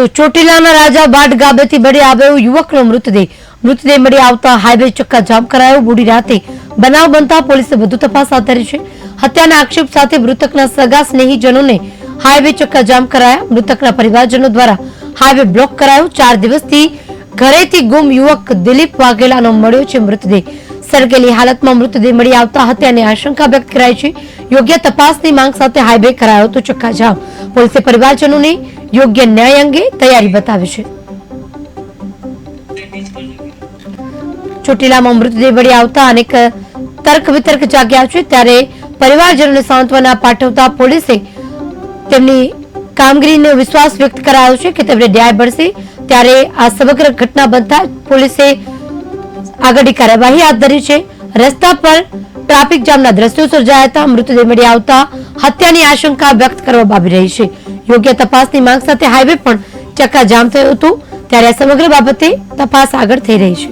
તો ચોટીલાના રાજા બાટ ગાબેથી મળી આવ્યો યુવકનો મૃતદેહ. મૃતદેહ મળી આવતા હાઈવે ચક્કા જામ કરાયો. મોડી રાતે બનાવ બનતા પોલીસે વધુ તપાસ હાથ ધરી છે. હત્યાના આક્ષેપ સાથે મૃતકના સગા સ્નેહીજનોને હાઈવે ચક્કા જામ કરાયા. મૃતકના પરિવારજનો દ્વારા હાઈવે બ્લોક કરાયો. ચાર દિવસથી ઘરેથી ગુમ યુવક દિલીપ વાઘેલાનો મળ્યો છે મૃતદેહ. સળગેલી હાલતમાં મૃતદેહ મળી આવતા હત્યાની આશંકા વ્યક્ત કરાઈ છે. યોગ્ય તપાસની માંગ સાથે હાઈવે કરાયો તો ચક્કાજામ પોલીસે પરિવારજનોને યોગ્ય ન્યાય અંગે તૈયારી બતાવી છે. ચોટીલામાં મૃતદેહ વળી આવતા અનેક તર્ક વિતર્ક જાગ્યા છે ત્યારે પરિવારજનોને સાંત્વના પાઠવતા પોલીસે તેમની કામગીરીનો વિશ્વાસ વ્યક્ત કરાયો છે કે તેમને ન્યાય મળશે ત્યારે આ સમગ્ર ઘટના બનતા પોલીસે આગળની કાર્યવાહી હાથ ધરી છે. રસ્તા પર ટ્રાફિક જામના દ્રશ્યો સર્જાયા હતા. મૃતદેહ મળી આવતા હત્યાની આશંકા વ્યક્ત કરવામાં આવી રહી છે. યોગ્ય તપાસની માંગ સાથે હાઈવે પણ ચક્કાજામ થયો હતો. ત્યારે આ સમગ્ર બાબતે તપાસ આગળ થઈ રહી છે.